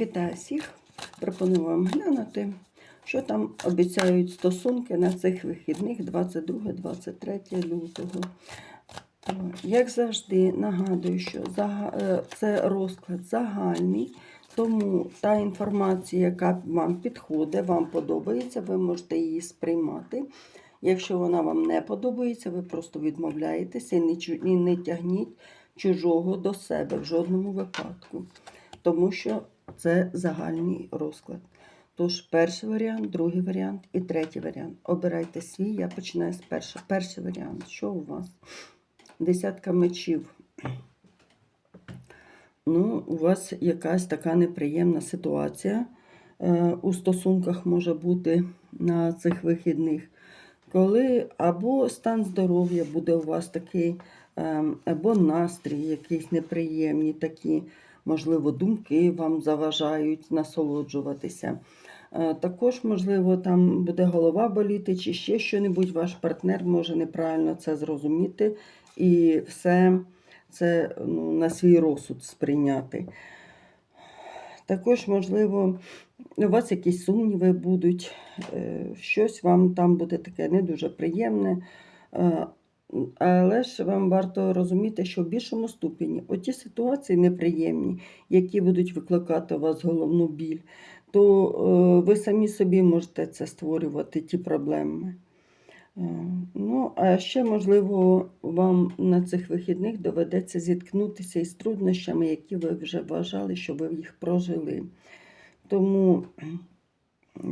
Вітаю всіх! Пропоную вам глянути, що там обіцяють стосунки на цих вихідних 22-23 лютого. Як завжди, нагадую, що е, це розклад загальний, тому та інформація, яка вам підходить, вам подобається, ви можете її сприймати. Якщо вона вам не подобається, ви просто відмовляєтеся і не тягніть чужого до себе в жодному випадку. Тому що це загальний розклад. Тож, перший варіант, другий варіант і третій варіант. Обирайте свій, я починаю з першого. Перший варіант. Що у вас? Десятка мечів. Ну, у вас якась така неприємна ситуація е, у стосунках може бути на цих вихідних, коли або стан здоров'я буде у вас такий, е, або настрій якийсь неприємні такі, можливо, думки вам заважають насолоджуватися. Е, Також, можливо, там буде голова боліти, чи ще щось, ваш партнер може неправильно це зрозуміти і все це ну, на свій розсуд сприйняти. Також, можливо, у вас якісь сумніви будуть, е, щось вам там буде таке не дуже приємне. Але ж вам варто розуміти, що в більшому ступені оті ситуації неприємні, які будуть викликати у вас головну біль, то е, ви самі собі можете це створювати, ті проблеми. Е, Ну, а ще, можливо, вам на цих вихідних доведеться зіткнутися із труднощами, які ви вже вважали, що ви їх прожили. Тому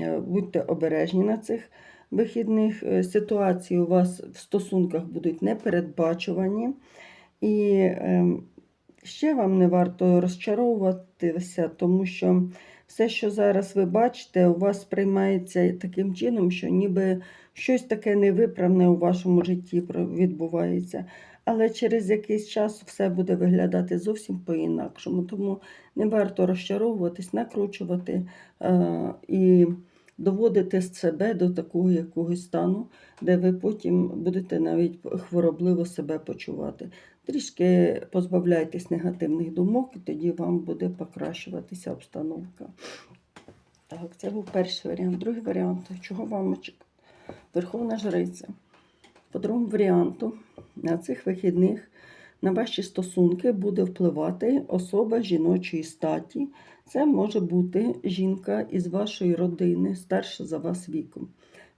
е, будьте обережні на цих вихідних. Е, Ситуації у вас в стосунках будуть непередбачувані. І ем, ще вам не варто розчаровуватися, тому що все, що зараз ви бачите, у вас сприймається таким чином, що ніби щось таке невиправне у вашому житті відбувається. Але через якийсь час все буде виглядати зовсім по-інакшому. Тому не варто розчаровуватись, накручувати е, і доводити себе до такого якогось стану, де ви потім будете навіть хворобливо себе почувати. Трішки позбавляйтесь негативних думок, і тоді вам буде покращуватися обстановка. Так, це був перший варіант. Другий варіант, чого вам очікувати? Верховна Жриця. По другому варіанту, на цих вихідних на ваші стосунки буде впливати особа жіночої статі. Це може бути жінка із вашої родини, старша за вас віком.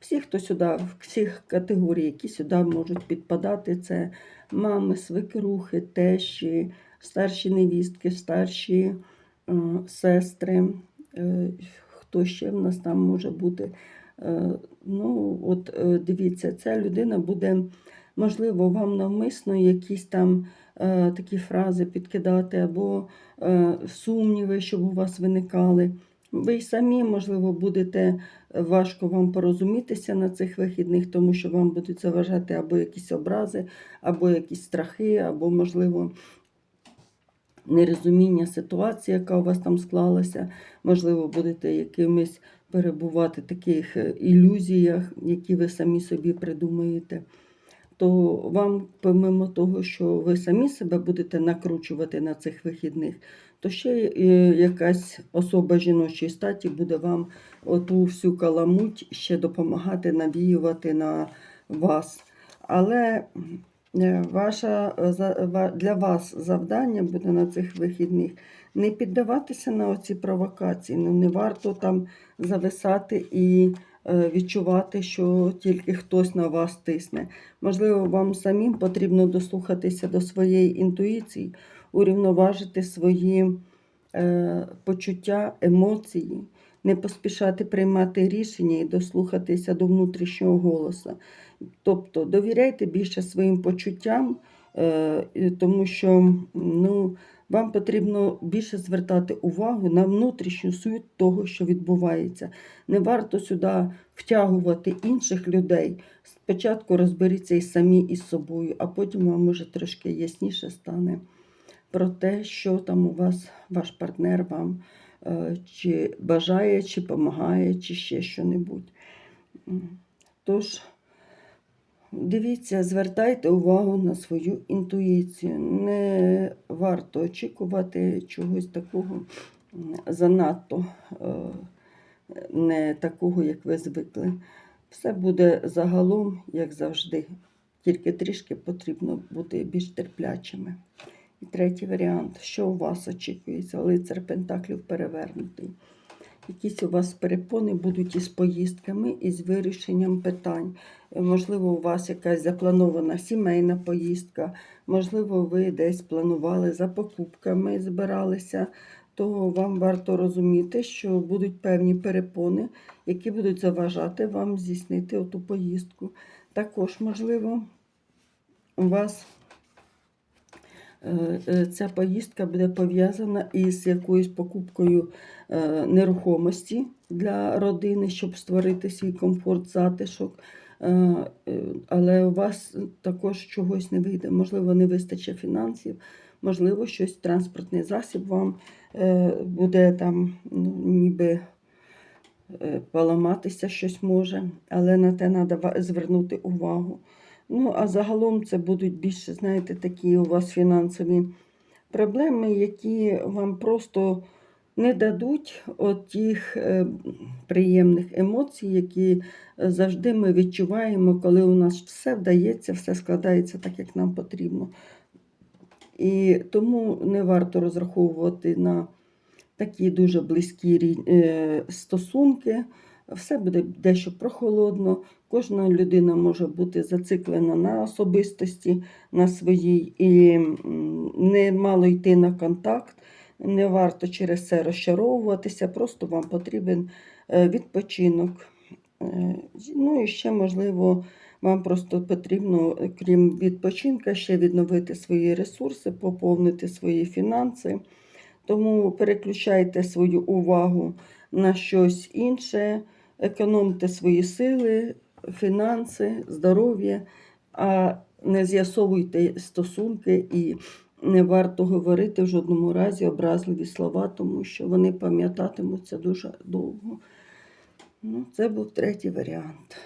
Всі, хто сюди, всіх категорій, які сюди можуть підпадати, це мами, свекрухи, тещі, старші невістки, старші е, сестри. Е, хто ще в нас там може бути? Е, ну, от е, дивіться, ця людина буде, можливо, вам навмисно якісь там такі фрази підкидати, або е, сумніви, щоб у вас виникали. Ви й самі, можливо, будете важко вам порозумітися на цих вихідних, тому що вам будуть заважати або якісь образи, або якісь страхи, або, можливо, нерозуміння ситуації, яка у вас там склалася. Можливо, будете якимись перебувати в таких е, ілюзіях, які ви самі собі придумаєте. То вам, помимо того, що ви самі себе будете накручувати на цих вихідних, то ще е, якась особа жіночої статі буде вам оту всю каламуть ще допомагати навіювати на вас. Але е, ваша, е, для вас завдання буде на цих вихідних не піддаватися на оці провокації. Ну, не варто там зависати і відчувати, що тільки хтось на вас тисне. Можливо, вам самим потрібно дослухатися до своєї інтуїції, урівноважити свої е, почуття, емоції, не поспішати приймати рішення і дослухатися до внутрішнього голосу. Тобто довіряйте більше своїм почуттям, е, тому що ну, вам потрібно більше звертати увагу на внутрішню суть того, що відбувається. Не варто сюди втягувати інших людей. Спочатку розберіться і самі із собою, а потім вам може трошки ясніше стане про те, що там у вас ваш партнер вам е, чи бажає, чи допомагає, чи ще що-небудь. Тож, дивіться, звертайте увагу на свою інтуїцію. Не варто очікувати чогось такого занадто е, не такого, як ви звикли. Все буде загалом, як завжди. Тільки трішки потрібно бути більш терплячими. І третій варіант. Що у вас очікується? Лицар Пентаклів перевернутий. Якісь у вас перепони будуть із поїздками, із вирішенням питань. Можливо, у вас якась запланована сімейна поїздка, можливо, ви десь планували за покупками, збиралися. То вам варто розуміти, що будуть певні перепони, які будуть заважати вам здійснити оту поїздку. Також, можливо, у вас ця поїздка буде пов'язана із якоюсь покупкою е, нерухомості для родини, щоб створити свій комфорт, затишок. Е, е, Але у вас також чогось не вийде. Можливо, не вистачить фінансів, можливо, щось транспортний засіб вам е, буде там, ну, ніби е, поламатися щось може, але на те треба звернути увагу. Ну, а загалом це будуть більше, знаєте, такі у вас фінансові проблеми, які вам просто не дадуть от тих е, приємних емоцій, які е, завжди ми відчуваємо, коли у нас все вдається, все складається так, як нам потрібно. І тому не варто розраховувати на такі дуже близькі е, стосунки. Все буде дещо прохолодно. Кожна людина може бути зациклена на особистості, на своїй, і не мало йти на контакт. Не варто через це розчаровуватися, просто вам потрібен е, відпочинок. Е, Ну і ще, можливо, вам просто потрібно, крім відпочинка, ще відновити свої ресурси, поповнити свої фінанси. Тому переключайте свою увагу на щось інше, економте свої сили, фінанси, здоров'я, а не з'ясовуйте стосунки і не варто говорити в жодному разі образливі слова, тому що вони пам'ятатимуться дуже довго. Ну, це був третій варіант.